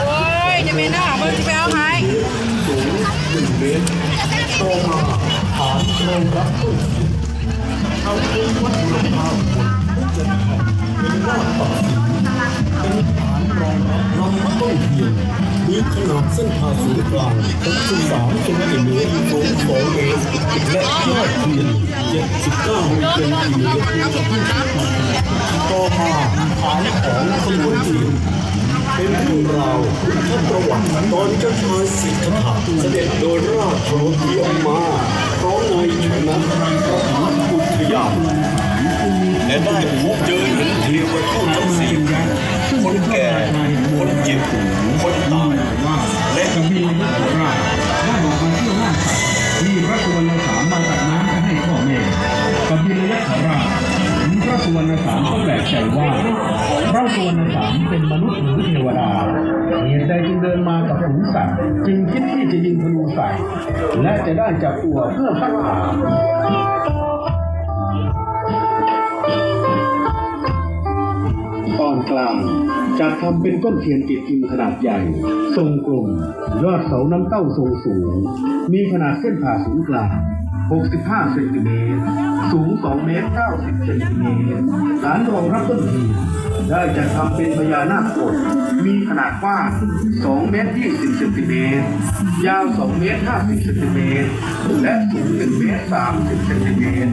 โอ้ยจะเป็นหน้าเบิ่งสิไปเอาให้สูงหนึ่งเมตรโตมาฐานรงรับต้นเอางวัดคุณภาพบนจะทำเป็นหน้าปักเป็นฐานรองรับลำต้นเทียนมีขนาดเส้นผ่าศูนย์กลาง63เซนติเมตรสูง2เมตร และยอดเพียน79เป็นติเมตรต่อมาฐานของขบวนเทียนเป็นเรื่องราวพุทธประวัติตอนเจ้าชายสิทธัตถะเสด็จโดยราชโอทีออกมา ณสามมาตัดน้ำไปให้พ่อแม่กับีนยักษ์ราชเห็นพระสุวรรณสามก็แปลกใจว่าพระสุวรรณสามเป็นมนุษย์หรือเทวดาเหตุใดจึงเดินมากับฝูงสัตว์จึงคิดที่จะยิงธนูใส่และจะได้จับตัวเพื่อสักถามตอนกลาง จัดทำเป็นก้นเทียนติดพิมพ์ขนาดใหญ่ ทรงกลม ยอดเสาน้ำเต้าทรงสูง มีขนาดเส้นผ่าศูนย์กลาง 65 เซนติเมตร สูง 2 เมตร 90 เซนติเมตรฐานรองรับต้นเทียนได้จัดทำเป็นพญานาคกดมีขนาดกว้าง 2 เมตร 20 เซนติเมตร ยาว 2 เมตร 50 เซนติเมตร และสูง 1 เมตร 30 เซนติเมตร